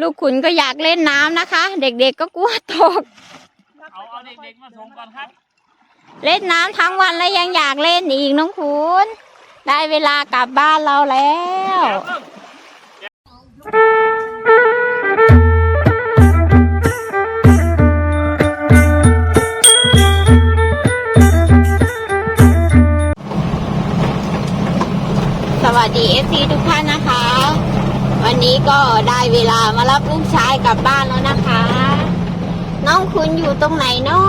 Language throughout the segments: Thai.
ลูกขุนก็อยากเล่นน้ำนะคะ เด็กๆก็กลัวตก เอาเอาเด็กๆมาส่งก่อนครับ เล่นน้ำทั้งวันแล้วยังอยากเล่นอีกน้องขุน ได้เวลากลับบ้านเราแล้วสวัสดีเอฟซีทุกท่านนะคะวั นี้ก็ได้เวลามารับลูกชายกลับบ้านแล้วนะคะ น้องคุณอยู่ตรงไหนเนาะ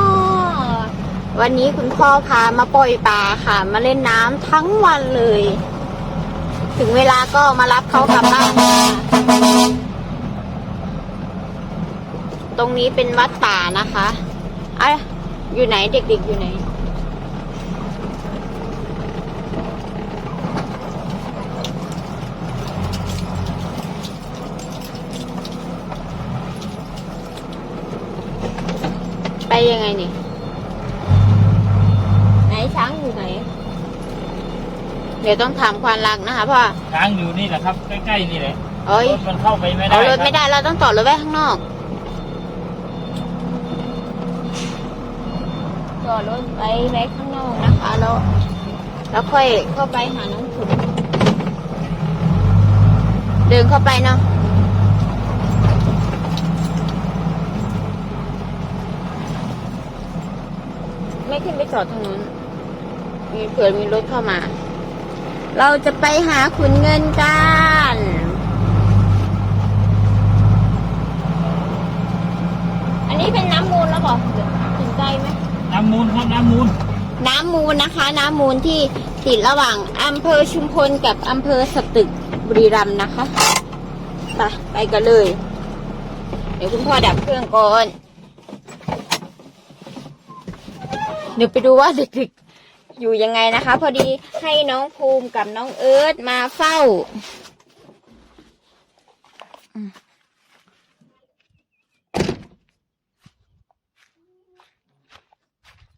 วันนี้คุณพ่อพามาปล่อยปลาค่ะ มาเล่นน้ำทั้งวันเลย ถึงเวลาก็มารับเขากลับบ้านตรงนี้เป็นวัดป่านะคะอะอยู่ไหนเด็กๆอยู่ไหน ยังไงนี่ ไหนช้างอยู่ไหน เดี๋ยวต้องถามควานลักนะคะพ่อ ช้างอยู่นี่แหละครับ ใกล้ๆนี่แหละเอ้ย รถมันเข้าไปไม่ได้เอารถคบไม่ได้เราต้องต่อรถไว้ข้างนอกต่อรถไว้ไว้ข้างนอกนะคะแล้วแล้วค่อยเข้าไปหาน้องขุนเดินเข้าไปเนาะ ไม่ขึ้นไปจอดตรงนู้นมีเผื่อมีรถเข้ามา เราจะไปหาขุนเงินกันอันนี้เป็นน้ำมูลแล้วบอกถึงใจไหมน้ำมูลครับน้ำมูล น้ำมูลนะคะ น้ำมูลที่ติดระหว่างอำเภอชุมพลกับอำเภอสตึกบุรีรัมย์นะคะไปไปกันเลย เดี๋ยวคุณพ่อดับเครื่องก่อน เดี๋ยวไปดูว่าเด็กๆอยู่ยังไงนะคะ พอดีให้น้องภูมิกับน้องเอิร์ธมาเฝ้า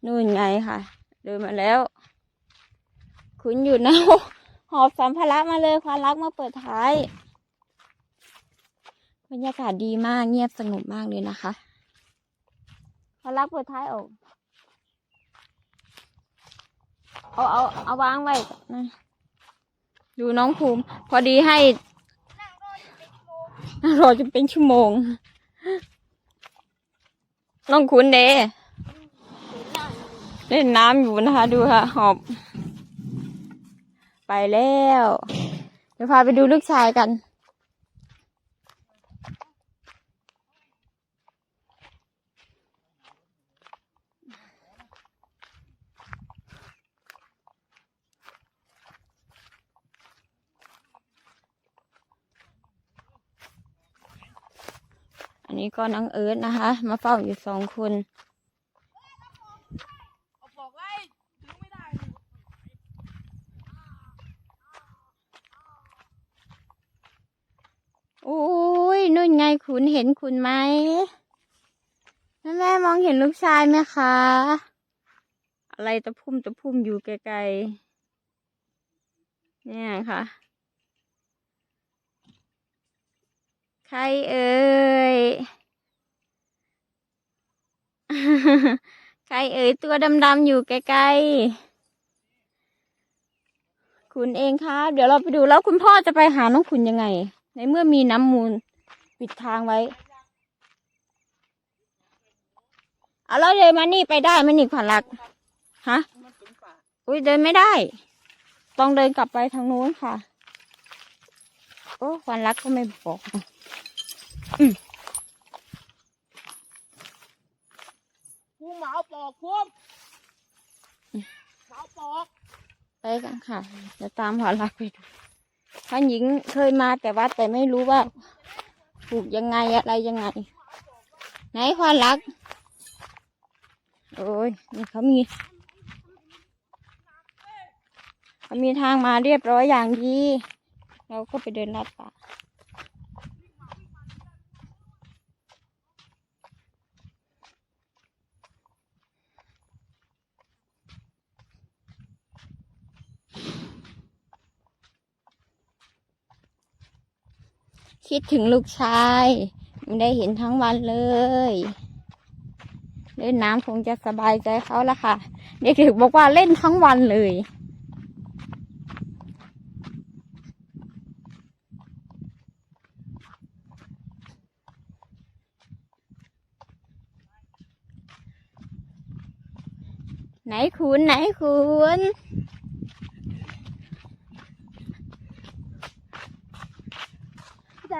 นู่นไงค่ะ เดินมาแล้ว คุณอยู่นะหอบสัมภาระมาเลยความรักมาเปิดท้ายบรรยากาศดีมากเงียบสงบมากเลยนะคะความรักเปิดท้ายออก เอาเอาเอาวางไว้นะดูน้องภูมิ พอดีให้นั่งรอจนเป็นชั่วโมงน้องคุณเดเล่นน้ำอยู่นะคะ ดูค่ะ หอบ ไปแล้ว เดี๋ยวพาไปดูลูกชายกัน นนี้ก็น้องเอิร์ธนะคะ มาเฝ้าอยู่สองคนอกไว้ถึงไม่ได้โอ้ยนู่นไงคุณเห็นคุณไหมแม่แม่มองเห็นลูกชายไหมคะ อะไรตะพุ่มตะพุ่มอยู่ไกลๆ เนี่ยค่ะ ใครเอ่ย ใครเอ่ยตัวดำๆอยู่ไกลๆคุณเองครับ เดี๋ยวเราไปดูแล้วคุณพ่อจะไปหาน้องคุณยังไง ในเมื่อมีน้ำมูลปิดทางไว้ เอาแล้วเดินมานี่ไปได้ไหมนี่ขวัญรัก ฮะ อุ้ยเดินไม่ได้ ต้องเดินกลับไปทางนู้นค่ะ โอ้ขวัญรักก็ไม่บอก ภูมิหมาเอาปอกภูมิหมาเอาปอก ไปกันค่ะจะตามขวัญรักไปดูท่านหญิงเคยมาแต่ว่าแต่ไม่รู้ว่าปลูกยังไงอะไรยังไง ไหนขวัญรัก โอ้ยนี่เขามีเขามีทางมาเรียบร้อยอย่างดี เราก็ไปเดินลัดป่า คิดถึงลูกชายไม่ได้เห็นทั้งวันเลยเล่นน้ำคงจะสบายใจเขาละค่ะ เด็กๆบอกว่าเล่นทั้งวันเลย ไหนคุณไหนคุณ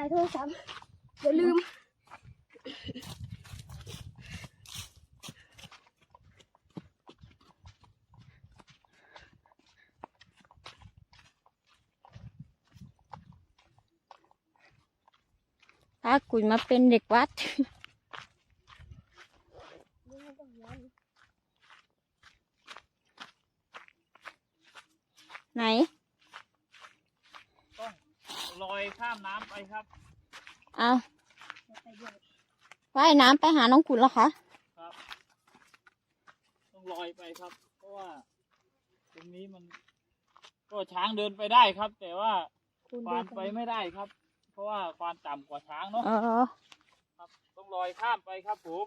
ายโทรศัพท์อย่าลืม ถ้าคุณมาเป็นเด็กวัด ไหน ลอย ข้ามน้ำไปครับ เอาว่ายน้ำไปหาน้องคุณแล้วคะครับ ต้องลอยไปครับ เพราะว่าตรงนี้มัน ก็ช้างเดินไปได้ครับ แต่ว่าคุณควานไปไม่ได้ครับ เพราะว่าควานต่ำกว่าช้างเนาะเออครับ ต้องลอยข้ามไปครับผม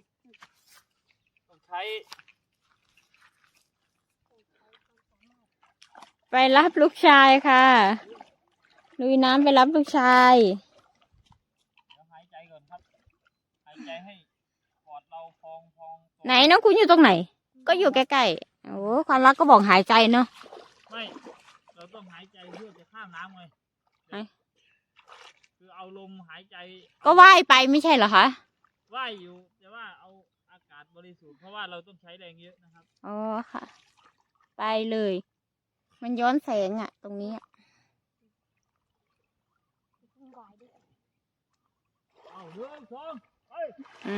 ต้องใช้ ไปรับลูกชายค่ะ ลุยน้ำไปรับลูกชายเดี๋ยวหายใจก่อนครับหายใจให้ปอดเราพองพองก่อไหนน้องคุณอยู่ตรงไหน ก็อยู่ใกล้ๆโอ้ความรักก็บอกหายใจเนาะไม่เราต้องหายใจเพื่อจะข้ามน้ำไงไอ้คือเอาลมหายใจ ก็ว่ายไปไม่ใช่เหรอคะว่ายอยู่แต่ว่าเอาอากาศบริสุทธิ์เพราะว่าเราต้องใช้แรงเยอะนะครับอ๋อค่ะ ไปเลย มันย้อนแสงอะตรงนี้อะ เอาเรื่องสองไปอื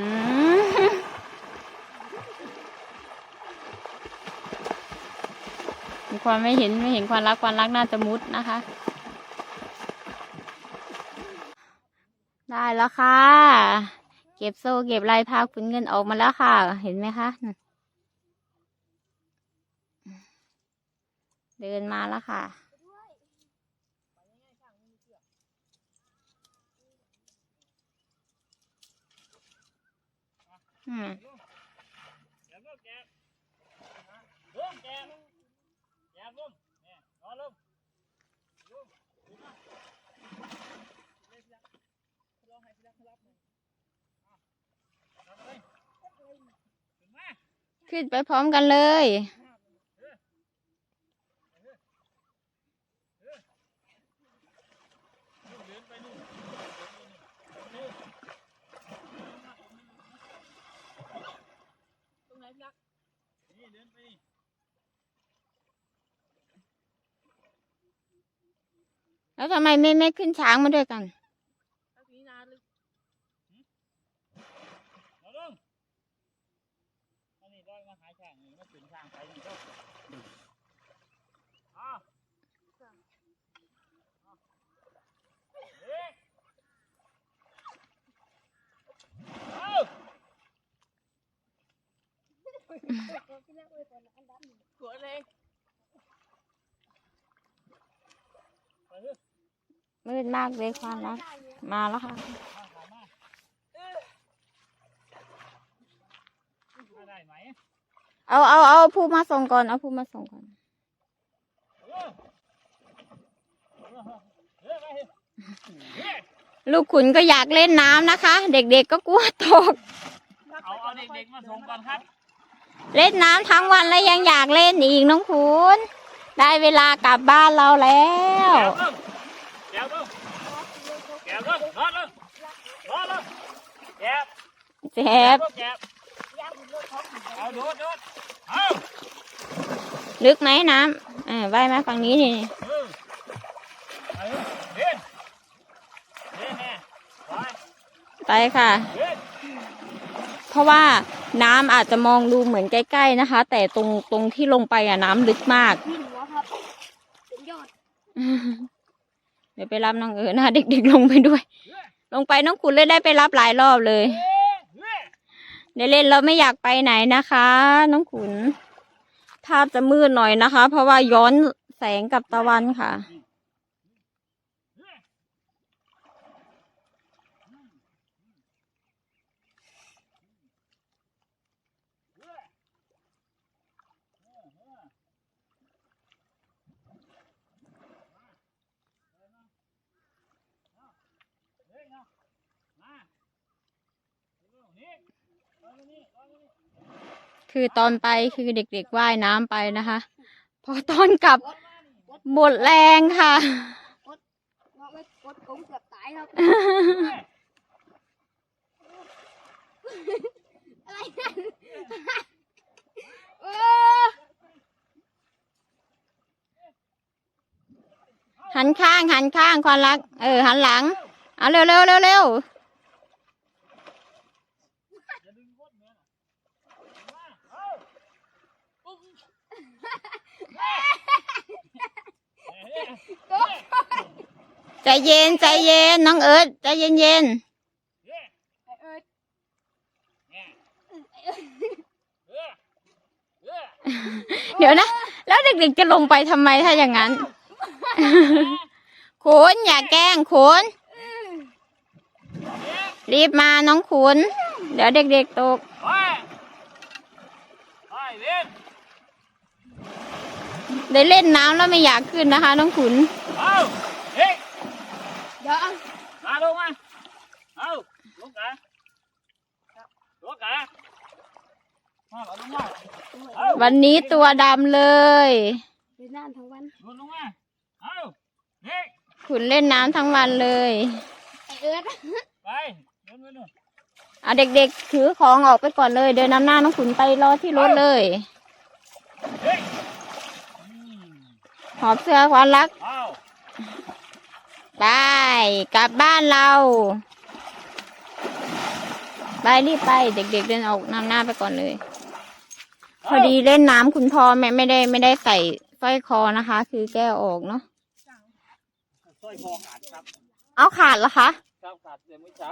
มความไม่เห็นไม่เห็นความรักความรักน่าจะมุดนะคะ ได้แล้วค่ะ เก็บโซ่เก็บลายพาขุนเงินออกมาแล้วค่ะ เห็นไหมคะเดินมาแล้วค่ะ อืมแกบลูกแกบลูกแกบแกบลูกเนี่ยรอลูกลูกขึ้นมาเร็วๆรอให้พี่รักรับหน่อยขึ้นไปพร้อมกันเลย ลูกเดินไปนู่นเดินไปนู่นนู่นตรงไหนพี่รักนี่เดินไปนี่ แล้วทำไมไม่ไม่ขึ้นช้างมาด้วยกันทักลัวเลยไปเถอะ มืดมากเลยความรักมาแล้วค่ะมาขอมามาได้ไหมเอาเอาเอาผู้มาส่งก่อนเอาผู้มาส่งก่อนเออเออไปเถอะเฮ้ยลูกขุนก็อยากเล่นน้ำนะคะ เด็กๆก็กลัวตกเอาเอาเด็กๆมาส่งก่อนครับ เล่นน้ำทั้งวันแล้วยังอยากเล่นอีกน้องขุนได้เวลากลับบ้านเราแล้วแก้วลูก แก้วลูกแก้วลูกนอนลูกนอนลูกแก้วเจ็บลูกแก้วเอาโดดโดดเอาลึกไหมน้ำเออว่ายมาฝั่งนี้นี่เออไปเถอะเดินเดินแน่ไปไปค่ะเดินเพราะว่าน้ำอาจจะมองดูเหมือนใกล้ ๆนะคะ แต่ตรงตรงที่ลงไปอะน้ำลึกมาก ดเดี๋ยวไปรับน้องเอิญนะเด็กๆลงไปด้วย ลงไปน้องขุนเลยได้ไปรับหลายรอบเลยเอ๊ะเฮ้ยเดี๋ยวเล่นเราไม่อยากไปไหนนะคะ น้องขุนภาพจะมืดหน่อยนะคะ เพราะว่าย้อนแสงกับตะวันค่ะ คือตอนไปคือเด็กๆว่ายน้ำไปนะคะ พอตอนกลับหมดแรงค่ะกดกงเกือบตายครับอะไรนั่นหันข้างหันข้างความรัก เออ หันหลัง เอาเร็วเร็วเร็วเร็ว อย่าดึงก้นเนื้อน่ะมาเอาปุ๊บเฮ้ยเฮ้ยเฮ้ย ใจเย็นใจเย็นน้องเอิร์ธใจเย็นเย็นเดี๋ยวนะ แล้วเด็กๆจะลงไปทำไมถ้าอย่างนั้นคุณอย่าแกล้งคุณรีบมาน้องขุนเดี๋ยวเด็กๆตก ไปไปเล่น ได้เล่นน้ำแล้วไม่อยากขึ้นนะคะ น้องขุน เอาเฮ้ยเดี๋ยวเอามาลงมา เอาลงกะลงกะมาเอาลงมาเอาวันนี้ตัวดำเลยเดินน้ำทั้งวันลงลงมาเอาเฮ้ยขุนเล่นน้ำทั้งวันเลยไอ้เอิร์ธไปเดินไปนู่นเอาเด็กๆถือของออกไปก่อนเลย เดินนำหน้าน้องขุนไปรอที่รถเลย เฮ้ยอืม หอบเสื้อความรักเอาไป กลับบ้านเรา ไปรีบไป เด็กๆเดินออกนำหน้าไปก่อนเลย พอดีเล่นน้ำคุณพ่อแม่ไม่ได้ไม่ได้ใส่สร้อยคอนะคะ คือแก้วออกเนาะสร้อยคอขาดครับ เอาขาดเหรอคะครับขาดเดี๋ยวไม่ช้า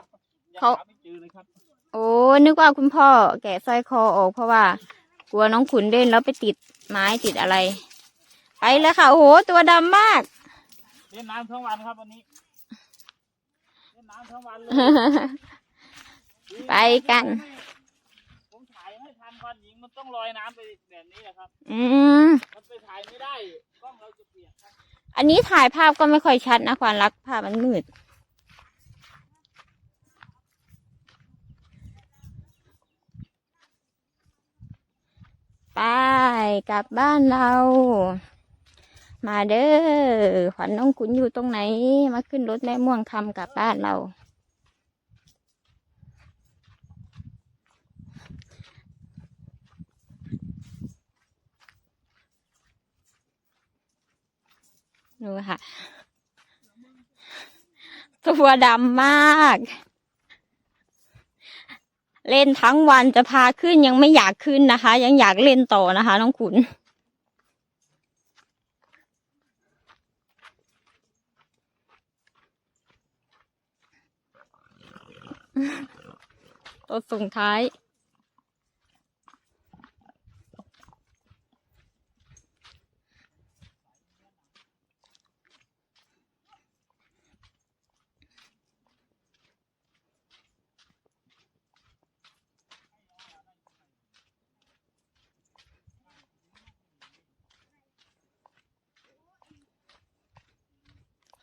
ยังเขาหาไม่เจอเลยครับ โอ้นึกว่าคุณพ่อแกะสร้อยคอออกเพราะว่า กลัวน้องขุนเล่นแล้วไปติดไม้ติดอะไร ไปแล้วค่ะ โอ้โห ตัวดำมาก เล่นน้ำทั้งวันครับวันนี้ เล่นน้ำทั้งวันเลยไปกัน ผมถ่ายไม่ทันก่อนหญิงมันต้องลอยน้ำไปแบบนี้แหละครับ อืมมันไปถ่ายไม่ได้กล้องเราจะเปียกครับอันนี้ถ่ายภาพก็ไม่ค่อยชัดนะความรักภาพมันมืด ไปกลับบ้านเรา มาเด้อขวัญน้องขุนอยู่ตรงไหน มาขึ้นรถแม่ม่วงคำกลับบ้านเรา ดูค่ะ ตัวดำมาก เล่นทั้งวันจะพาขึ้นยังไม่อยากขึ้นนะคะ ยังอยากเล่นต่อนะคะ น้องขุน ตัวส่งท้าย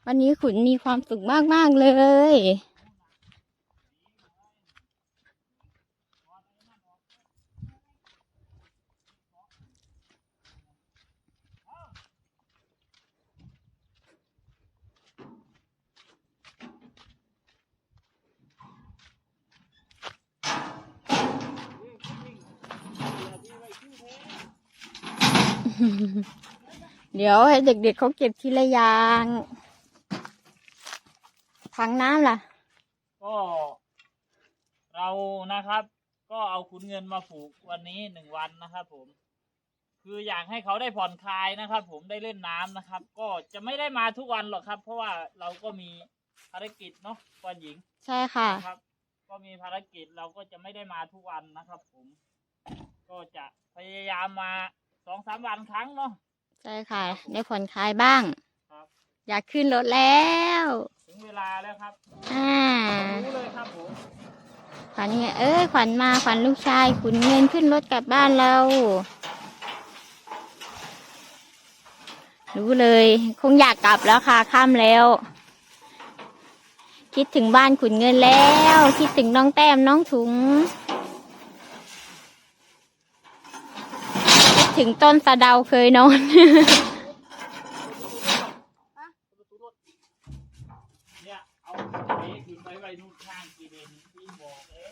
วันนี้ขุนมีความสุขมาก ๆ เลย เดี๋ยวให้เด็กๆเขาเก็บทีละอย่างถังน้ำล่ะ ก็ เรานะครับ ก็เอาขุนเงินมาผูกวันนี้หนึ่งวันนะครับผม คืออยากให้เขาได้ผ่อนคลายนะครับ ผมได้เล่นน้ำนะครับ ก็จะไม่ได้มาทุกวันหรอกครับ เพราะว่าเราก็มีภารกิจเนาะกวนหญิง ใช่ค่ะนะครับ ก็มีภารกิจเราก็จะไม่ได้มาทุกวันนะครับ ผม ก็จะพยายามมา สองสามวันครั้งเนาะ ใช่ค่ะได้ผ่อนคลายบ้าง ครับ อยากขึ้นรถแล้ว ถึงเวลาแล้วครับอ่ารู้เลยครับผมขวัญเนี่ยเอ้ยขวัญมาขวัญลูกชายขุนเงินขึ้นรถกลับบ้านเรา รู้เลย คงอยากกลับแล้วค่ะค่ำแล้ว คิดถึงบ้านขุนเงินแล้ว คิดถึงน้องแต้มน้องถุง ถึงต้นสะเดาเคยนอน เนี่ยเอาเอ๊ะคือไปไว้นู่นข้างกีเดนที่บอกเอ๊ะ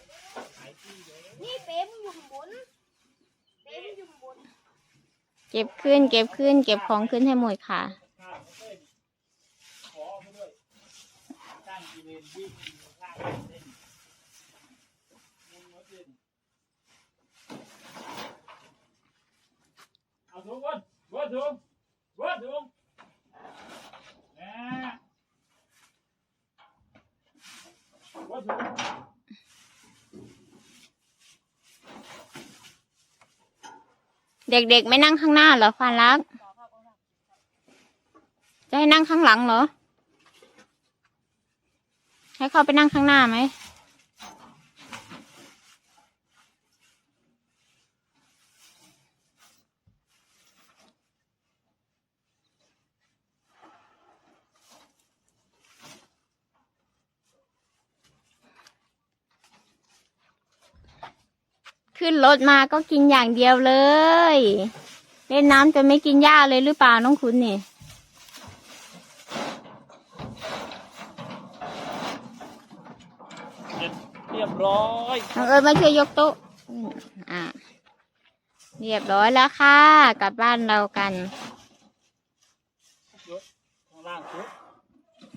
ขายที่เลย นี่เป๊มอยู่ข้างบนเป๊มอยู่ข้างบนเก็บขึ้น เก็บขึ้น เก็บของขึ้นให้หมดค่ะ ข้างเส้นขอไปด้วยข้างกีเดนที่อยู่ข้างเส้นมุนหัวเส้น เอาถุงบนบนถุงบนถุงนะบนถุงเด็กๆไม่นั่งข้างหน้าเหรอควานรัก จะให้นั่งข้างหลังเหรอ ให้เขาไปนั่งข้างหน้าไหม ขึ้นรถมาก็กินอย่างเดียวเลย เล่นน้ำจะไม่กินหญ้าเลยหรือเปล่าน้องคุณนี่เสร็จเรียบร้อยน้องเอิญมาช่วยยกโต๊ะอืมอ่าเรียบร้อยแล้วค่ะ กลับบ้านเรากันยกข้างล่างปุ๊บ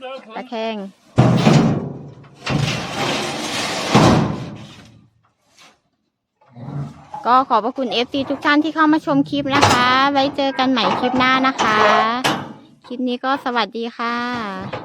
เลิกตะแคง ก็ขอบพระคุณ FC ทุกท่านที่เข้ามาชมคลิปนะคะ ไว้เจอกันใหม่คลิปหน้านะคะ คลิปนี้ก็สวัสดีค่ะ